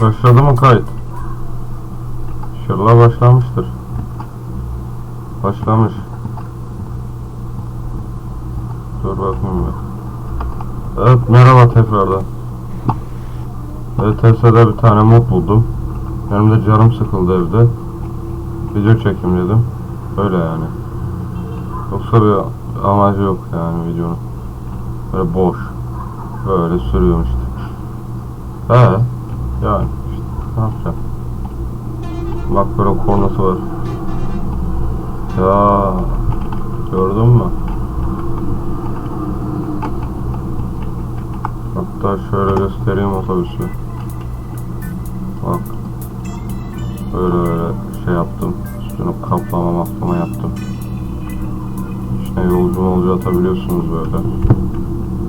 Başladı mı kayıt? İnşallah başlamıştır. Başlamış. Dur bakayım bir. Evet merhaba tekrardan. ETS'de bir tane mod buldum. Benim de canım sıkıldı evde. Video çekeyim dedim. Öyle yani. Yoksa bir amacı yok yani videonun. Böyle boş. Böyle sürüyorum işte. He. Yani işte ne yapacağım? Bak böyle kornası var. Ya gördün mü? Hatta şöyle göstereyim otobüsü. Bak. Böyle böyle şey yaptım. Üstüne kaplama maplama yaptım. İşte yolcu molcu atabiliyorsunuz böyle.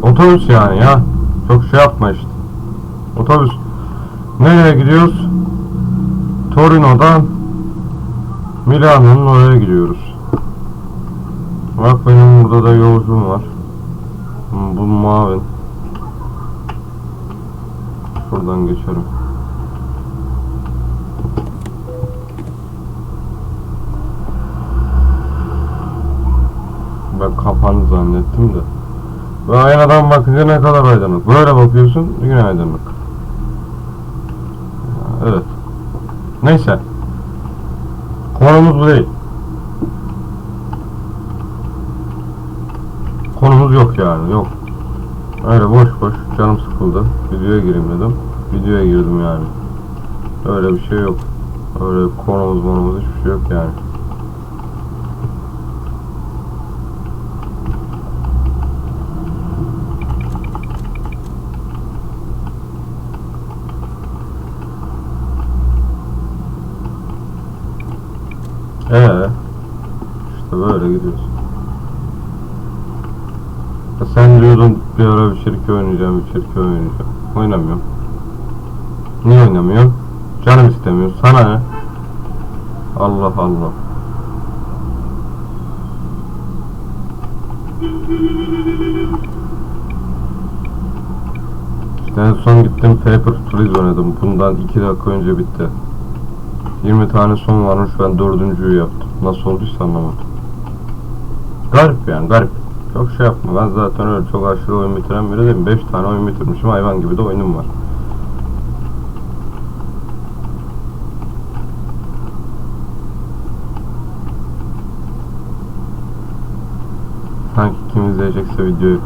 Otobüs yani ya. Çok şey yapma işte. Otobüs. Nereye gidiyoruz? Torino'dan Milano'nun oraya gidiyoruz. Bak benim burada da yolcum var. Bu mavi. Şuradan geçerim. Ben kapandı zannettim de. Ve aynadan bakınca ne kadar aydınlık. Böyle bakıyorsun yine aydınlık. Evet. Neyse. Konumuz bu değil. Konumuz yok yani yok. Öyle boş boş canım sıkıldı. Videoya gireyim dedim. Videoya girdim yani. Öyle bir şey yok. Öyle konumuz monumuz hiçbir şey yok yani. Ee, işte böyle gidiyorsun. Ya sen diyordun bir ara bir şirke oynayacağım, bir şirke oynayacağım. Oynamıyorum. Niye oynamıyorum? Canım istemiyor. Sana ne? Allah Allah. İşte en son gittim Paper Please oynadım. Bundan 2 dakika önce bitti. 20 tane son varmış ben dördüncüyü yaptım. Nasıl olduysa anlamadım. Garip yani garip. Çok şey yapma ben zaten öyle çok aşırı oyun bitiren biri değilim. 5 tane oyun bitirmişim hayvan gibi de oyunum var. Sanki kim izleyecekse videoyu.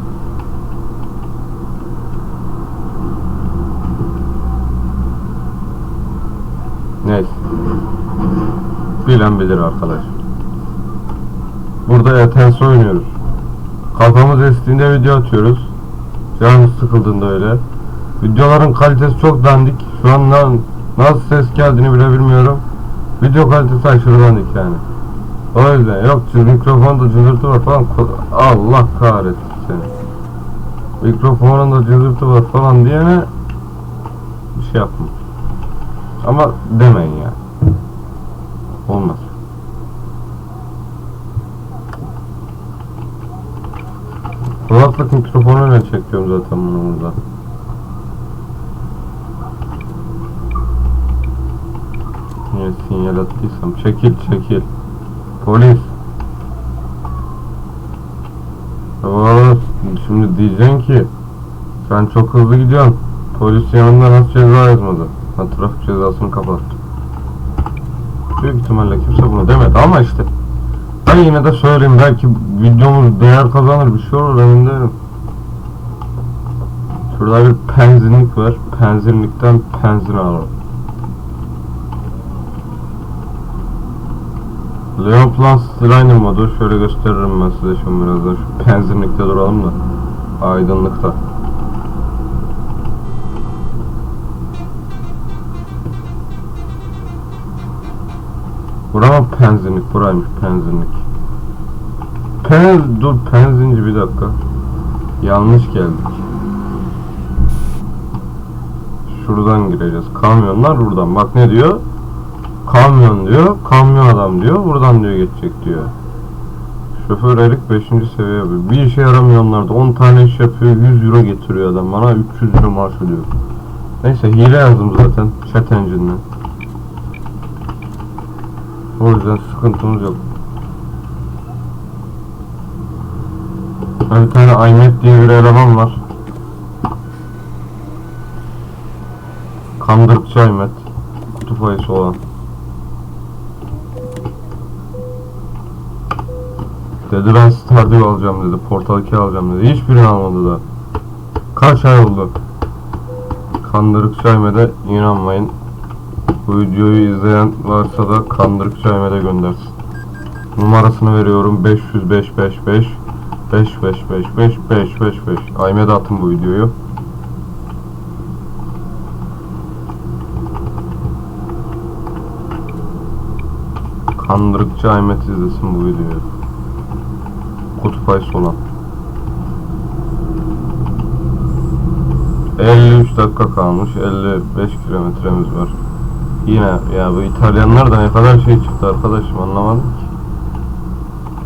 Neyse. Bilen bilir arkadaş. Burada ETS oynuyoruz. Kafamız estiğinde video atıyoruz. Canımız sıkıldığında öyle. Videoların kalitesi çok dandik. Şu an na- nasıl ses geldiğini bile bilmiyorum. Video kalitesi aşırı dandik yani. O yüzden yok çünkü mikrofonda cızırtı var falan. Allah kahretsin seni. Mikrofonunda cızırtı var falan diyene bir şey yapma. Ama demeyin ya. Olmaz. Kulaklık mikrofonuyla çekiyorum zaten bunu burada. Niye sinyal attıysam çekil çekil. Polis. Oo, şimdi diyeceksin ki sen çok hızlı gidiyorsun. Polis yanında nasıl ceza yazmadı? Ben trafik cezasını kapattım. Büyük ihtimalle kimse bunu demedi ama işte. Ben yine de söyleyeyim belki videomuz değer kazanır bir şey olur emin değilim. Şurada bir penzinlik var. Penzinlikten penzin alalım. Leon Plus Line modu şöyle gösteririm ben size şimdi birazdan şu penzinlikte duralım da aydınlıkta. Bura mı penzinlik? Buraymış penzinlik. Penz, dur penzinci bir dakika. Yanlış geldik. Şuradan gireceğiz. Kamyonlar buradan. Bak ne diyor? Kamyon diyor. Kamyon adam diyor. Buradan diyor geçecek diyor. Şoför erik 5. seviye yapıyor. Bir işe yaramıyor onlar da. 10 tane iş yapıyor. 100 euro getiriyor adam. Bana 300 euro maaş ödüyor. Neyse hile yazdım zaten chat engine'den. O yüzden sıkıntımız yok. Bir tane Aymet diye bir eleman var. Kandırıkçı Aymet. Kutup ayısı olan. Dedi ben Stardew alacağım dedi. Portal 2 alacağım dedi. Hiçbirini almadı da. Kaç ay oldu? Kandırıkçı Aymet'e inanmayın. Bu videoyu izleyen varsa da Kandırıkçı Aymet'e göndersin. Numarasını veriyorum 500 555 5555 555 Aymet'e atın bu videoyu. Kandırıkçı Ahmet izlesin bu videoyu. Kutup ayısı olan. 53 dakika kalmış. 55 kilometremiz var. Yine ya bu İtalyanlar da ne kadar şey çıktı arkadaşım anlamadım ki.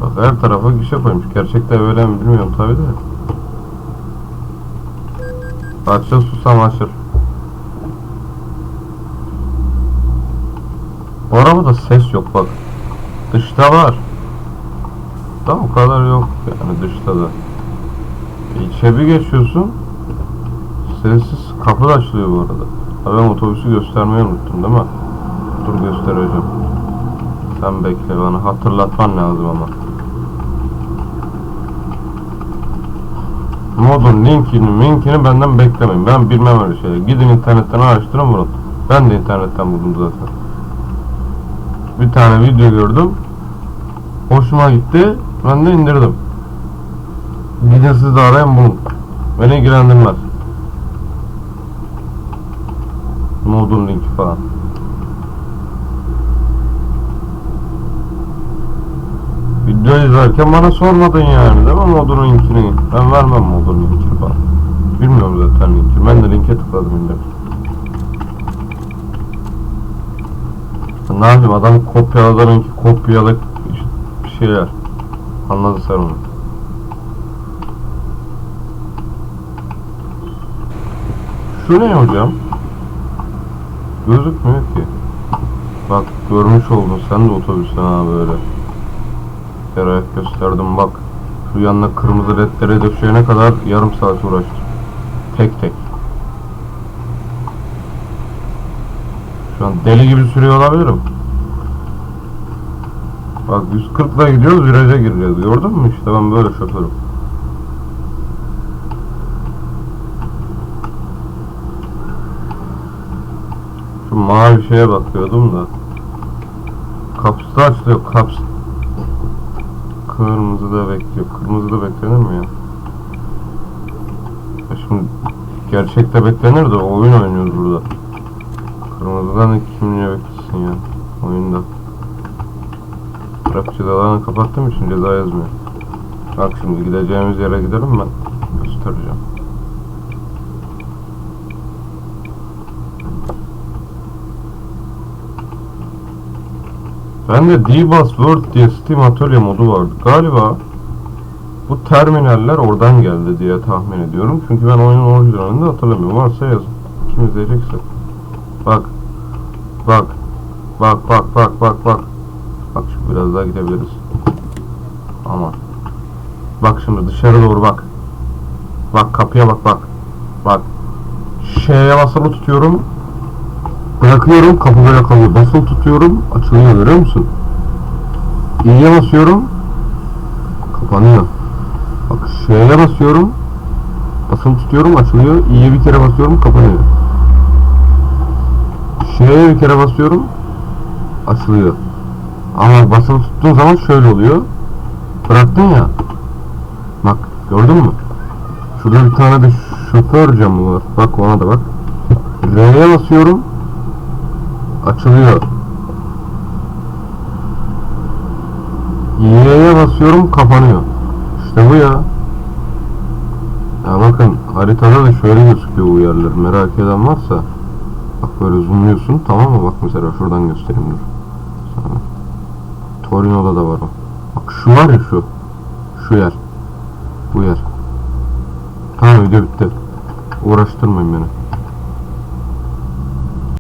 Bak her tarafa gişe koymuş. Gerçekte böyle mi bilmiyorum tabi de. Açıl susam açıl. Bu arabada ses yok bak. Dışta var. Da o kadar yok yani dışta da. İçe bir geçiyorsun. Sessiz kapı da açılıyor bu arada. Ha ben otobüsü göstermeyi unuttum değil mi? Dur göstereceğim. Sen bekle bana hatırlatman lazım ama. Modun linkini linkini benden beklemeyin. Ben bilmem öyle şeyleri. Gidin internetten araştırın bunu. Ben de internetten buldum zaten. Bir tane video gördüm. Hoşuma gitti. Ben de indirdim. Gidin siz de arayın bulun. Beni ilgilendirmez. Modun linki falan. Video izlerken bana sormadın yani değil mi modun linkini? Ben vermem modun linkini falan. Bilmiyorum zaten linki. Ben de linke tıkladım indirdim. Ne yapayım adam kopyaladılarınki kopyalık bir şeyler. Anladın sen onu. Şu ne hocam? Gözükmüyor ki. Bak görmüş oldun sen de otobüsten ha böyle. Yere gösterdim bak. Şu yanına kırmızı ledlere döşeyene kadar yarım saat uğraştım. Tek tek. Şu an deli gibi sürüyor olabilirim. Bak 140 ile gidiyoruz viraja gireceğiz. Gördün mü işte ben böyle şoförüm. Şu mavi şeye bakıyordum da. Kapısı açılıyor. Kaps. Kırmızı da bekliyor. Kırmızı da beklenir mi ya? şimdi gerçekte beklenir de oyun oynuyoruz burada. Kırmızıdan kim niye beklesin ya oyunda. Trafik cezalarını kapattığım için ceza yazmıyor. Bak şimdi gideceğimiz yere gidelim ben göstereceğim. Bende D-Bus World diye Steam atölye modu vardı. Galiba bu terminaller oradan geldi diye tahmin ediyorum. Çünkü ben oyunun orijinalini hatırlamıyorum. Varsa yazın. Kim izleyecekse. Bak. Bak. Bak bak bak bak bak. Bak şu biraz daha gidebiliriz. Aman. Bak şimdi dışarı doğru bak. Bak kapıya bak bak. Bak. Şeye basılı tutuyorum. Bırakıyorum kapı böyle kalıyor. Basılı tutuyorum. Açılıyor görüyor musun? İyiye basıyorum. Kapanıyor. Bak şeye basıyorum. Basılı tutuyorum açılıyor. İyiye bir kere basıyorum kapanıyor. Şeye bir kere basıyorum. Açılıyor. Ama basılı tuttuğun zaman şöyle oluyor. Bıraktın ya. Bak gördün mü? Şurada bir tane de şoför camı var. Bak ona da bak. R'ye basıyorum. Açılıyor. Y'ye basıyorum kapanıyor. İşte bu ya. Ya bakın haritada da şöyle gözüküyor bu yerler. Merak eden varsa bak böyle zoomluyorsun tamam mı? Bak mesela şuradan göstereyim dur. Sana. Torino'da da var o. Bak şu var ya şu. Şu yer. Bu yer. Tamam video bitti. Uğraştırmayın beni.